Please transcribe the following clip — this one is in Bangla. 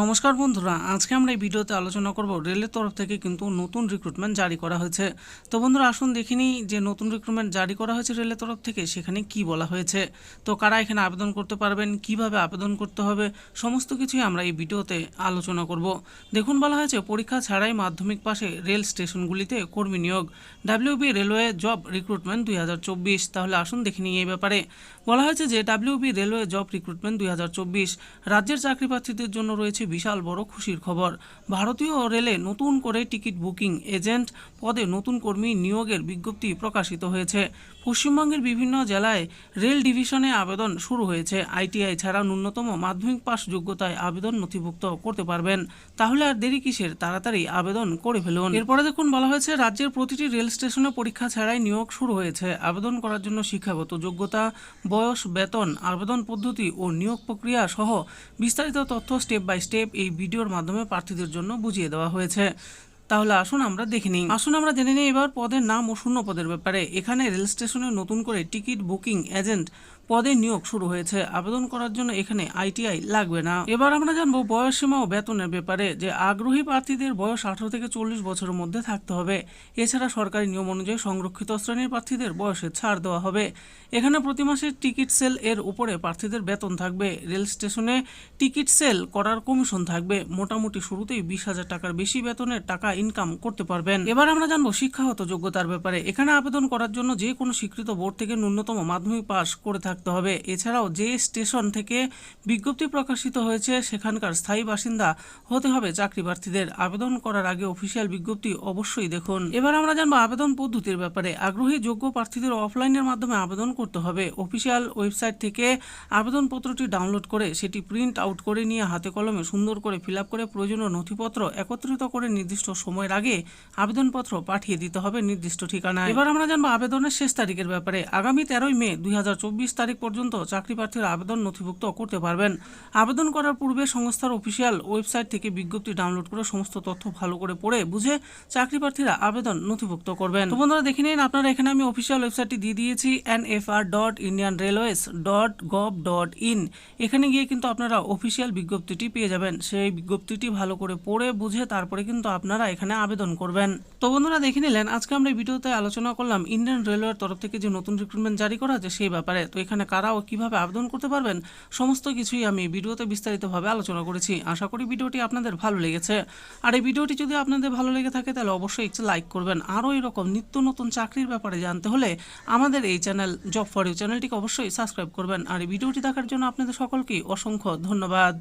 নমস্কার বন্ধুরা, আজকে আমরা এই ভিডিওতে আলোচনা করব রেলের তরফ থেকে কিন্তু নতুন রিক্রুটমেন্ট জারি করা হয়েছে। তো বন্ধুরা, আসুন দেখিনি যে নতুন রিক্রুটমেন্ট জারি করা হয়েছে রেলের তরফ থেকে, সেখানে কি বলা হয়েছে? তো কারা এখানে আবেদন করতে পারবেন, কীভাবে আবেদন করতে হবে, সমস্ত কিছুই আমরা এই ভিডিওতে আলোচনা করব। দেখুন, বলা হয়েছে, পরীক্ষা ছাড়াই মাধ্যমিক পাশে রেল স্টেশনগুলিতে কর্মী নিয়োগ ডাব্লিউবি রেলওয়ে জব রিক্রুটমেন্ট দুই হাজার চব্বিশ। তাহলে আসুন দেখিনি এই ব্যাপারে। বলা হয়েছে যে ডাব্লিউবি রেলওয়ে জব রিক্রুটমেন্ট দুই হাজার চব্বিশ, রাজ্যের চাকরি প্রার্থীদের জন্য রয়েছে বিশাল বড় খুশির খবর। ভারতীয় রেলে নতুন করে টিকিট বুকিং এজেন্ট পদে নতুন কর্মী নিয়োগের বিজ্ঞপ্তি প্রকাশিত হয়েছে। পশ্চিমবঙ্গের বিভিন্ন জেলায় রেল ডিভিশনে আবেদন শুরু হয়েছে। আইটিআই ছাড়া ন্যূনতম মাধ্যমিক পাস যোগ্যতায় আবেদন নথিভুক্ত করতে পারবেন। তাহলে আর দেরি কিসের? তাড়াতাড়ি আবেদন করে ফেলুন। এরপরে দেখুন, বলা হয়েছে, রাজ্যের প্রতিটি রেল স্টেশনে পরীক্ষা ছাড়াই নিয়োগ শুরু হয়েছে। আবেদন করার জন্য শিক্ষাগত যোগ্যতা, বয়স, বেতন, আবেদন পদ্ধতি ও নিয়োগ প্রক্রিয়া সহ বিস্তারিত তথ্য স্টেপ বাই স্টেপ এই ভিডিওর মাধ্যমে প্রার্থীদের জন্য বুঝিয়ে দেওয়া হয়েছে। তাহলে আসুন আমরা দেখে নিই। আসুন আমরা জেনে নিই এবার পদের নাম ও শূন্য পদের ব্যাপারে। এখানে রেল স্টেশনে নতুন করে টিকিট বুকিং এজেন্ট পদে নিয়োগ শুরু হয়েছে। আবেদন করার জন্য এখানে আইটিআই লাগবে না। এবার আমরা জানব বয়স সীমা ও বেতনের ব্যাপারে, যে আগ্রহী প্রার্থীদের বয়স আঠারো থেকে চল্লিশ বছরের মধ্যে থাকতে হবে। এছাড়া সরকারি নিয়ম অনুযায়ী সংরক্ষিত শ্রেণির প্রার্থীদের বয়সে ছাড় দেওয়া হবে। এখানে প্রতি মাসে টিকিট সেল এর উপরে প্রার্থীদের বেতন থাকবে। রেল স্টেশনে টিকিট সেল করার কমিশন থাকবে। মোটামুটি শুরুতেই বিশ হাজার টাকার বেশি বেতনের টাকা ইনকাম করতে পারবেন। এবার আমরা জানব শিক্ষাগত যোগ্যতার ব্যাপারে। এখানে আবেদন করার জন্য যে কোনো স্বীকৃত বোর্ড থেকে ন্যূনতম মাধ্যমিক পাস করে থাকতে হবে। এছাড়াও যে স্টেশন থেকে বিজ্ঞপ্তি প্রকাশিত হয়েছে, সেখানকার স্থায়ী বাসিন্দা হতে হবে চাকরি প্রার্থীদের আবেদন করার আগে অফিসিয়াল বিজ্ঞপ্তি অবশ্যই দেখুন। এবার আমরা জানব আবেদন পদ্ধতির ব্যাপারে। আগ্রহী যোগ্য প্রার্থীদের অফলাইনের মাধ্যমে আবেদন করতে হবে। অফিসিয়াল ওয়েবসাইট থেকে আবেদনপত্রটি ডাউনলোড করে সেটি প্রিন্ট আউট করে নিয়ে হাতে কলমে সুন্দর করে ফিল করে প্রয়োজনীয় নথিপত্র একত্রিত করে নির্দিষ্ট সময়ের আগে আবেদনপত্র পাঠিয়ে দিতে হবে নির্দিষ্ট ঠিকানায়। এবার আমরা জানব আবেদনের শেষ তারিখের ব্যাপারে। আগামী তেরোই মে দু হাজার চব্বিশ তারিখ পর্যন্ত চাকরি প্রার্থীর আবেদন নথিভুক্ত করতে পারবেন। আবেদন করার পূর্বে সংস্থার অফিসিয়াল ওয়েবসাইট থেকে বিজ্ঞপ্তি ডাউনলোড করে সমস্ত তথ্য ভালো করে পড়ে বুঝে চাকরি প্রার্থীরা আবেদন নথিভুক্ত করবেন। তো বন্ধুরা, দেখে নিন আপনারা এখানে আমি অফিসিয়াল ওয়েবসাইটটি দিয়ে দিয়েছি N F R dot Indian railways dot gov dot in এখানে গিয়ে কিন্তু আপনারা অফিসিয়াল বিজ্ঞপ্তিটি পেয়ে যাবেন। সেই বিজ্ঞপ্তিটি ভালো করে পড়ে বুঝে তারপরে কিন্তু আপনারা এখানে আবেদন করবেন। তো বন্ধুরা দেখে নিলেন, আজকে আমরা ভিডিওতে আলোচনা করলাম ইন্ডিয়ান রেলওয়ের তরফ থেকে যে নতুন রিক্রুটমেন্ট জারি করা হয়েছে সেই ব্যাপারে। তো এখানে কারা ও কীভাবে আবেদন করতে পারবেন, সমস্ত কিছুই আমি ভিডিওতে বিস্তারিতভাবে আলোচনা করেছি। আশা করি ভিডিওটি আপনাদের ভালো লেগেছে। আর এই ভিডিওটি যদি আপনাদের ভালো লেগে থাকে, তাহলে অবশ্যই একটু লাইক করবেন। আরও এরকম নিত্য নতুন চাকরির ব্যাপারে জানতে হলে আমাদের এই চ্যানেল জব ফর ইউ চ্যানেলটিকে অবশ্যই সাবস্ক্রাইব করবেন। আর এই ভিডিওটি দেখার জন্য আপনাদের সকলকেই অসংখ্য ধন্যবাদ।